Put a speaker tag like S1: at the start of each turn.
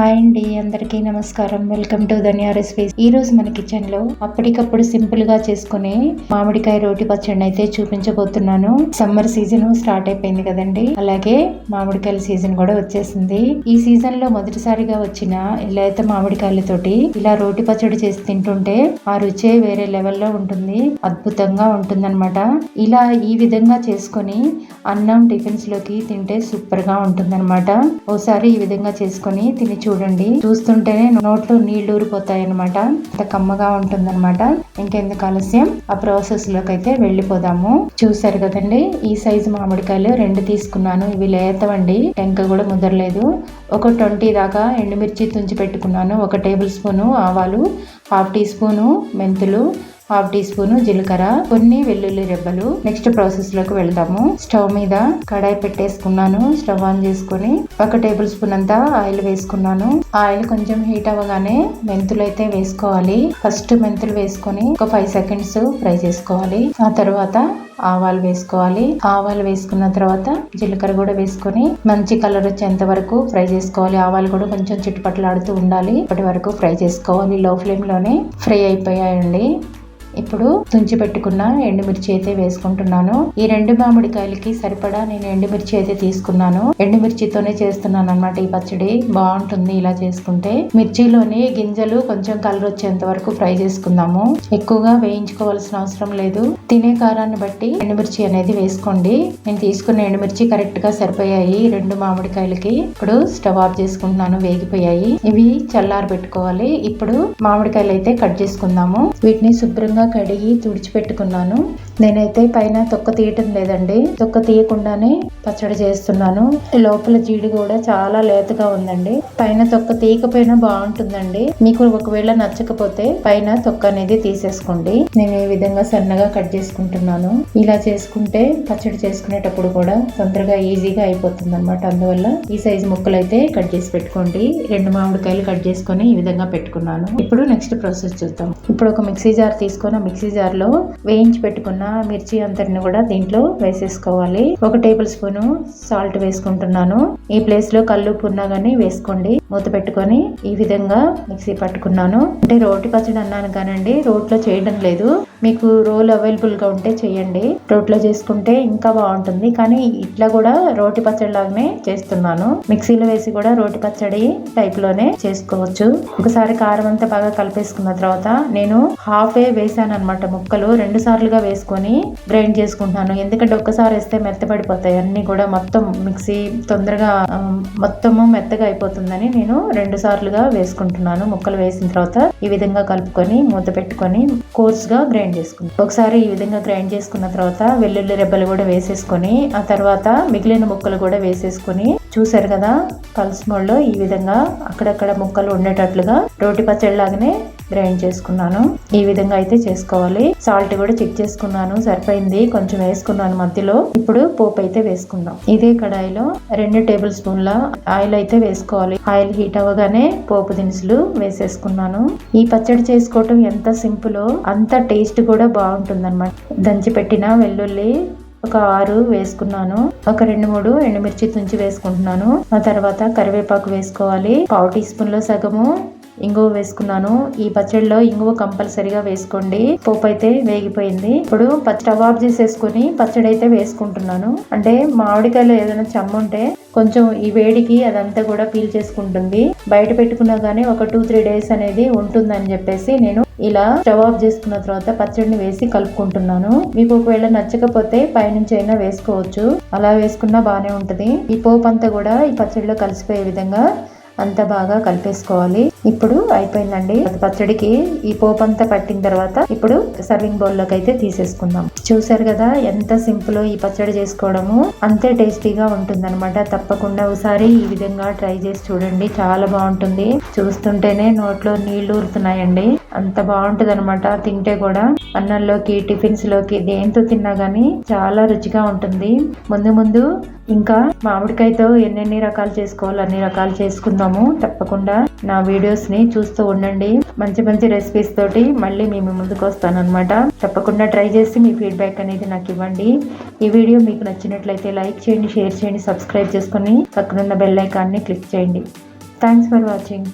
S1: Hi అండి అందరికీ నమస్కారం. Welcome to Dhaniya recipes. ఈ రోజు మన కిచెన్లో అప్పటికప్పుడు సింపుల్గా చేసుకునే మామిడికాయ రోటి పచ్చడి అయితే చూపించబోతున్నాను. సమ్మర్ సీజన్ స్టార్ట్ అయిపోయింది కదండి. అలాగే మామిడికాయల సీజన్ కూడా వచ్చేసింది. ఈ సీజన్లో మొదటిసారిగా వచ్చిన ఇలా అయితే మామిడికాయలతోటి ఇలా రోటి పచ్చడి చేసి తింటుంటే ఆ రుచే వేరే లెవెల్లో ఉంటుంది. అద్భుతంగా ఉంటుందన్నమాట. ఇలా ఈ విధంగా చేసుకొని అన్నం టిఫిన్స్లోకి తింటే సూపర్గా ఉంటుందన్నమాట. ఓసారి ఈ విధంగా చేసుకొని తిని చూడండి. చూస్తుంటేనే నోట్లో నీళ్ళు ఊరిపోతాయి అనమాట అంత కమ్మగా ఉంటుందన్నమాట. ఇంకెందుకు ఆలస్యం? ఆ ప్రాసెస్లోకి అయితే వెళ్ళిపోదాము. చూసారు కదండి ఈ సైజు మామిడికాయలు రెండు తీసుకున్నాను. ఇవి లేతవండి టెంక కూడా ముదరలేదు. ఒక ట్వంటీ దాకా ఎండుమిర్చి తుంచి పెట్టుకున్నాను. ఒక టేబుల్ స్పూను ఆవాలు హాఫ్ టీ స్పూను మెంతులు హాఫ్ టీ స్పూన్ జీలకర్ర కొన్ని వెల్లుల్లి రెబ్బలు. నెక్స్ట్ ప్రాసెస్లోకి వెళ్దాము. స్టవ్ మీద కడాయి పెట్టేసుకున్నాను. స్టవ్ ఆన్ చేసుకుని ఒక టేబుల్ స్పూన్ అంతా ఆయిల్ వేసుకున్నాను. ఆయిల్ కొంచెం హీట్ అవ్వగానే మెంతులు అయితే వేసుకోవాలి. ఫస్ట్ మెంతులు వేసుకొని ఒక ఫైవ్ సెకండ్స్ ఫ్రై చేసుకోవాలి. ఆ తర్వాత ఆవాలు వేసుకోవాలి. ఆవాలు వేసుకున్న తర్వాత జీలకర్ర కూడా వేసుకొని మంచి కలర్ వచ్చేంత వరకు ఫ్రై చేసుకోవాలి. ఆవాలు కూడా కొంచెం చుట్టుపట్లాడుతూ ఉండాలి. ఇప్పటి వరకు ఫ్రై చేసుకోవాలి. లో ఫ్లేమ్లోనే ఫ్రై అయిపోయాయండి. ఇప్పుడు తుంచి పెట్టుకున్న ఎండుమిర్చి అయితే వేసుకుంటున్నాను. ఈ రెండు మామిడికాయలకి సరిపడా నేను ఎండుమిర్చి అయితే తీసుకున్నాను. ఎండుమిర్చితోనే చేస్తున్నాను అనమాట ఈ పచ్చడి. బాగుంటుంది ఇలా చేసుకుంటే. మిర్చిలోని గింజలు కొంచెం కలర్ వచ్చేంత వరకు ఫ్రై చేసుకుందాము. ఎక్కువగా వేయించుకోవాల్సిన అవసరం లేదు. తినే కారాన్ని బట్టి ఎండుమిర్చి అనేది వేసుకోండి. నేను తీసుకున్న ఎండుమిర్చి కరెక్ట్గా సరిపోయాయి రెండు మామిడికాయలకి. ఇప్పుడు స్టవ్ ఆఫ్ చేసుకుంటున్నాను వేగిపోయాయి. ఇవి చల్లారి పెట్టుకోవాలి ఇప్పుడు మామిడికాయలు అయితే కట్ చేసుకుందాము. వీటిని శుభ్రంగా శుభ్రంగా కడిగి తుడిచిపెట్టుకున్నాను. నేనైతే పైన తొక్క తీయటం లేదండి. తొక్క తీయకుండానే పచ్చడి చేస్తున్నాను. లోపల జీడి కూడా చాలా లేతగా ఉందండి. పైన తొక్క తీయకపోయినా బాగుంటుందండి. మీకు ఒకవేళ నచ్చకపోతే పైన తొక్క అనేది తీసేసుకోండి. నేను ఈ విధంగా సన్నగా కట్ చేసుకుంటున్నాను. ఇలా చేసుకుంటే పచ్చడి చేసుకునేటప్పుడు కూడా తొందరగా ఈజీగా అయిపోతుంది అనమాట అందువల్ల ఈ సైజు ముక్కలు అయితే కట్ చేసి పెట్టుకోండి. రెండు మామిడికాయలు కట్ చేసుకొని ఈ విధంగా పెట్టుకున్నాను. ఇప్పుడు నెక్స్ట్ ప్రాసెస్ చూద్దాం. ఇప్పుడు ఒక మిక్సీ జార్ తీసుకొని మిక్సీ జార్లో వేయించి పెట్టుకున్న మిర్చి అంతటిని కూడా దీంట్లో వేసేసుకోవాలి. ఒక టేబుల్ స్పూన్ సాల్ట్ వేసుకుంటున్నాను. ఈ ప్లేస్లో కళ్ళు పున్నా గానీ వేసుకోండి. మూత పెట్టుకొని ఈ విధంగా మిక్సీ పట్టుకున్నాను. అంటే రోటి పచ్చడి అన్నాను కానండి రోట్లో చేయడం లేదు. మీకు రోల్ అవైలబుల్గా ఉంటే చేయండి. రోట్లో చేసుకుంటే ఇంకా బాగుంటుంది. కానీ ఇట్లా కూడా రోటి పచ్చడి లాగానే చేస్తున్నాను. మిక్సీలో వేసి కూడా రోటి పచ్చడి టైప్లోనే చేసుకోవచ్చు. ఒకసారి కారం అంతా బాగా కలిపేసుకున్న తర్వాత నేను హాఫ్ ఏ వేసాను అనమాట ముక్కలు. రెండు సార్లుగా వేసుకొని గ్రైండ్ చేసుకుంటున్నాను. ఎందుకంటే ఒక్కసారి వేస్తే మెత్తపడిపోతాయి. అన్నీ కూడా మొత్తం మిక్సీ తొందరగా మొత్తము మెత్తగా అయిపోతుందని నేను రెండు సార్లుగా వేసుకుంటున్నాను. ముక్కలు వేసిన తర్వాత ఈ విధంగా కలుపుకొని మూత పెట్టుకొని కోర్స్గా గ్రైండ్ చేసుకుంటాను ఒకసారి ఈ విధంగా గ్రైండ్ చేసుకున్న తర్వాత వెల్లుల్లి రెబ్బలు కూడా వేసేసుకొని ఆ తర్వాత మిగిలిన ముక్కలు కూడా వేసేసుకొని చూసారు కదా పల్స్ మోడ్లో ఈ విధంగా అక్కడక్కడ ముక్కలు ఉండేటట్లుగా రోటి పచ్చడిలాగానే గ్రైండ్ చేసుకున్నాను. ఈ విధంగా అయితే చేసుకోవాలి. సాల్ట్ కూడా చెక్ చేసుకున్నాను. సరిపోయింది. కొంచెం వేసుకున్నాను మధ్యలో. ఇప్పుడు పోపు అయితే వేసుకుందాం. ఇదే కడాయిలో రెండు టేబుల్ స్పూన్ల ఆయిల్ అయితే వేసుకోవాలి. ఆయిల్ హీట్ అవ్వగానే పోపు దినుసులు వేసేసుకున్నాను. ఈ పచ్చడి చేసుకోవటం ఎంత సింపుల్ అంత టేస్ట్ కూడా బాగుంటుంది అనమాట దంచి పెట్టిన వెల్లుల్లి ఒక ఆరు వేసుకున్నాను. ఒక రెండు మూడు ఎండుమిర్చి తుంచి వేసుకుంటున్నాను. ఆ తర్వాత కరివేపాకు వేసుకోవాలి. పావు టీ స్పూన్లో సగము ఇంగువ వేసుకున్నాను. ఈ పచ్చడిలో ఇంగువ కంపల్సరిగా వేసుకోండి. పోపు అయితే వేగిపోయింది. ఇప్పుడు స్టవ్ ఆఫ్ చేసేసుకుని పచ్చడి అయితే వేసుకుంటున్నాను. అంటే మామిడికాయలు ఏదైనా చమ్ముంటే కొంచెం ఈ వేడికి అదంతా కూడా పీల్ చేసుకుంటుంది. బయట పెట్టుకున్నా కానీ ఒక టూ త్రీ డేస్ అనేది ఉంటుందని చెప్పేసి నేను ఇలా స్టవ్ ఆఫ్ చేసుకున్న తర్వాత పచ్చడిని వేసి కలుపుకుంటున్నాను. మీకు ఒకవేళ నచ్చకపోతే పైనుంచి అయినా వేసుకోవచ్చు. అలా వేసుకున్నా బాగానే ఉంటుంది. ఈ పోపు అంతా కూడా ఈ పచ్చడిలో కలిసిపోయే విధంగా అంతా బాగా కలిపేసుకోవాలి. ఇప్పుడు అయిపోయిందండి. పచ్చడికి ఈ పోపు అంతా పట్టిన తర్వాత ఇప్పుడు సర్వింగ్ బౌల్లోకి అయితే తీసేసుకుందాం. చూసారు కదా ఎంత సింపుల్ ఈ పచ్చడి చేసుకోవడము. అంతే టేస్టీగా ఉంటుంది అనమాట తప్పకుండా ఒకసారి ఈ విధంగా ట్రై చేసి చూడండి. చాలా బాగుంటుంది. చూస్తుంటేనే నోట్లో నీళ్ళు ఊరుతున్నాయండి. అంత బాగుంటుంది అనమాట తింటే కూడా అన్నంలోకి టిఫిన్స్లోకి దేంతో తిన్నా గానీ చాలా రుచిగా ఉంటుంది. ముందు ముందు ఇంకా మామిడికాయతో ఎన్నెన్ని రకాలు చేసుకోవాలో అన్ని రకాలు చేసుకుందాము. తప్పకుండా నా వీడియోస్ని చూస్తూ ఉండండి. మంచి మంచి రెసిపీస్ తోటి మళ్ళీ మేము ముందుకు వస్తాను అనమాట తప్పకుండా ట్రై చేసి మీ ఫీడ్బ్యాక్ అనేది నాకు ఇవ్వండి. ఈ వీడియో మీకు నచ్చినట్లయితే లైక్ చేయండి షేర్ చేయండి సబ్స్క్రైబ్ చేసుకుని పక్కనున్న బెల్ ఐకాన్ని క్లిక్ చేయండి. Thanks for watching